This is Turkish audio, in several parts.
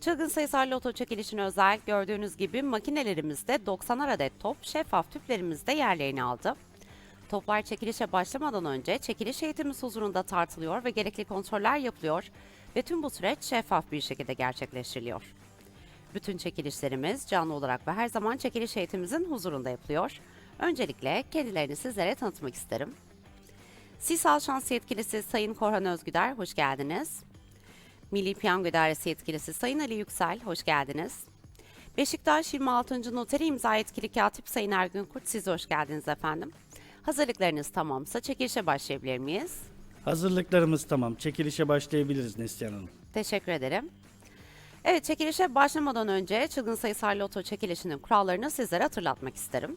Çılgın sayısal loto çekilişine özel gördüğünüz gibi makinelerimizde 90'ar adet top şeffaf tüplerimizde yerlerini aldı. Toplar çekilişe başlamadan önce çekiliş heyetimiz huzurunda tartılıyor ve gerekli kontroller yapılıyor ve tüm bu süreç şeffaf bir şekilde gerçekleştiriliyor. Bütün çekilişlerimiz canlı olarak ve her zaman çekiliş heyetimizin huzurunda yapılıyor. Öncelikle kendilerini sizlere tanıtmak isterim. Sisal Şans Yetkilisi Sayın Korhan Özgüder, hoş geldiniz. Milli Piyango İdaresi Yetkilisi Sayın Ali Yüksel, hoş geldiniz. Beşiktaş 26. Noteri İmza Yetkili Katip Sayın Ergün Kurt, siz hoş geldiniz efendim. Hazırlıklarınız tamamsa çekilişe başlayabilir miyiz? Hazırlıklarımız tamam. Çekilişe başlayabiliriz Neslihan Hanım. Teşekkür ederim. Evet, çekilişe başlamadan önce çılgın sayısal loto çekilişinin kurallarını sizlere hatırlatmak isterim.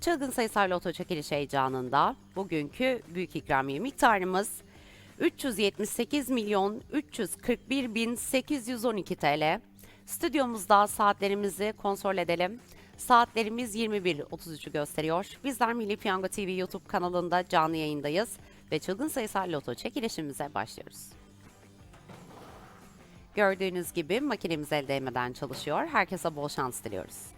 Çılgın sayısal loto çekiliş heyecanında bugünkü büyük ikramiye miktarımız 378 milyon 341 bin 812 TL. Stüdyomuzda saatlerimizi kontrol edelim. Saatlerimiz 21.33'ü gösteriyor. Bizler Milli Piyango TV YouTube kanalında canlı yayındayız ve çılgın sayısal loto çekilişimize başlıyoruz. Gördüğünüz gibi makinemiz el değmeden çalışıyor. Herkese bol şans diliyoruz.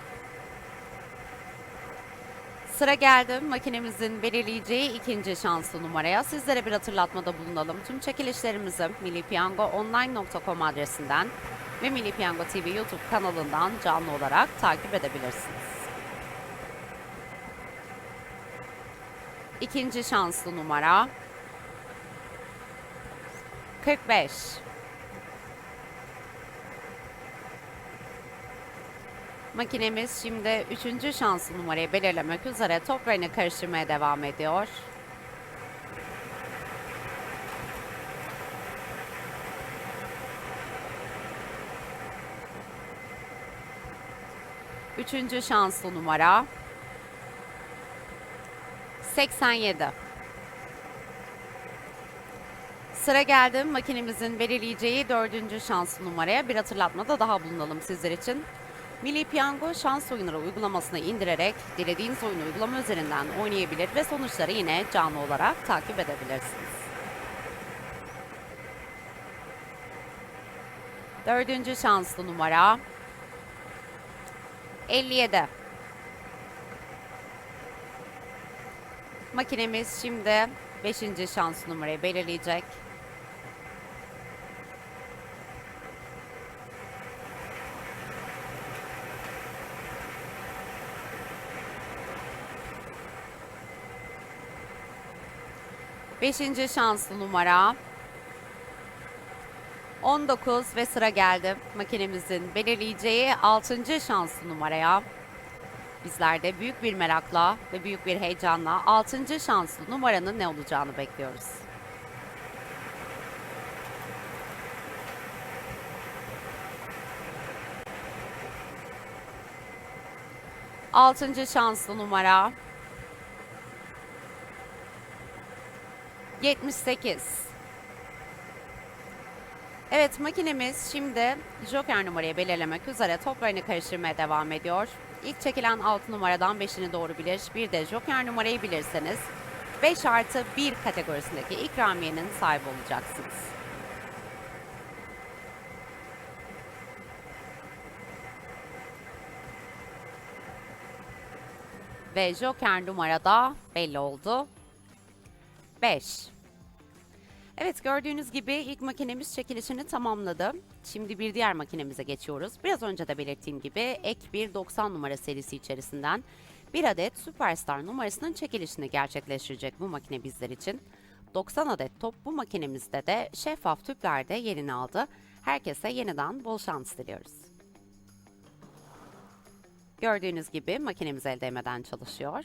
Sıra geldi makinemizin belirleyeceği ikinci şanslı numaraya. Sizlere bir hatırlatmada bulunalım. Tüm çekilişlerimizi millipiyangoonline.com adresinden ve Milli Piyango TV YouTube kanalından canlı olarak takip edebilirsiniz. İkinci şanslı numara 45. Makinemiz şimdi üçüncü şanslı numarayı belirlemek üzere toplarını karıştırmaya devam ediyor. Üçüncü şanslı numara 87. Sıra geldi makinemizin belirleyeceği dördüncü şanslı numaraya bir hatırlatmada daha bulunalım sizler için. Milli Piyango şans oyunları uygulamasını indirerek dilediğiniz oyunu uygulama üzerinden oynayabilir ve sonuçları yine canlı olarak takip edebilirsiniz. Dördüncü şanslı numara 57. Makinemiz şimdi 5. şans numarayı belirleyecek. Beşinci şanslı numara 19 ve sıra geldi makinemizin belirleyeceği 6. şanslı numaraya. Bizler de büyük bir merakla ve büyük bir heyecanla 6. şanslı numaranın ne olacağını bekliyoruz. Altıncı şanslı numara 78. Evet makinemiz şimdi Joker numarayı belirlemek üzere toplarını karıştırmaya devam ediyor. İlk çekilen 6 numaradan 5'ini doğru bilir. Bir de Joker numarayı bilirseniz 5 artı 1 kategorisindeki ikramiyenin sahibi olacaksınız. Ve Joker numarada belli oldu. 5. Evet gördüğünüz gibi ilk makinemiz çekilişini tamamladı. Şimdi bir diğer makinemize geçiyoruz. Biraz önce de belirttiğim gibi ek bir 90 numara serisi içerisinden bir adet Superstar numarasının çekilişini gerçekleştirecek bu makine bizler için. 90 adet top bu makinemizde de şeffaf tüplerde yerini aldı. Herkese yeniden bol şans diliyoruz. Gördüğünüz gibi makinemiz el değmeden çalışıyor.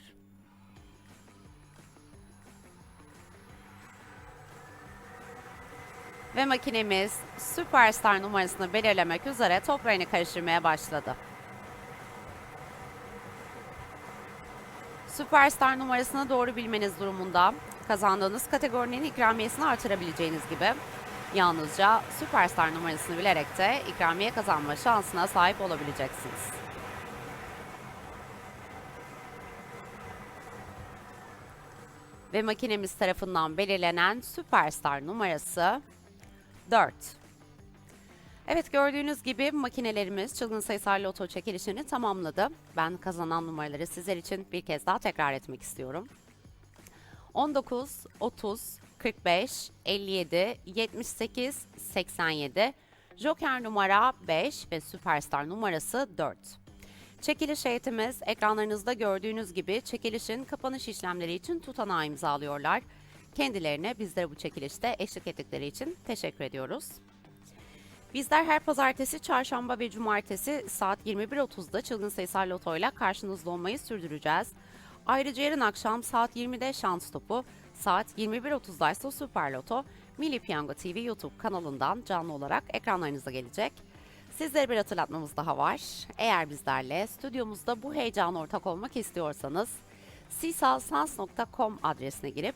Ve makinemiz Superstar numarasını belirlemek üzere top rayını karıştırmaya başladı. Superstar numarasını doğru bilmeniz durumunda kazandığınız kategorinin ikramiyesini artırabileceğiniz gibi yalnızca Superstar numarasını bilerek de ikramiye kazanma şansına sahip olabileceksiniz. Ve makinemiz tarafından belirlenen Superstar numarası 4. Evet gördüğünüz gibi makinelerimiz çılgın sayısal loto çekilişini tamamladı. Ben kazanan numaraları sizler için bir kez daha tekrar etmek istiyorum. 19, 30, 45, 57, 78, 87, Joker numara 5 ve Superstar numarası 4. Çekiliş heyetimiz ekranlarınızda gördüğünüz gibi çekilişin kapanış işlemleri için tutanağı imzalıyorlar. Kendilerine bizlere bu çekilişte eşlik ettikleri için teşekkür ediyoruz. Bizler her pazartesi, çarşamba ve cumartesi saat 21.30'da çılgın sayısal lotoyla karşınızda olmayı sürdüreceğiz. Ayrıca yarın akşam saat 20'de şans topu, saat 21.30'da ise Süper Loto, Milli Piyango TV YouTube kanalından canlı olarak ekranlarınıza gelecek. Sizlere bir hatırlatmamız daha var. Eğer bizlerle stüdyomuzda bu heyecana ortak olmak istiyorsanız sisalsans.com adresine girip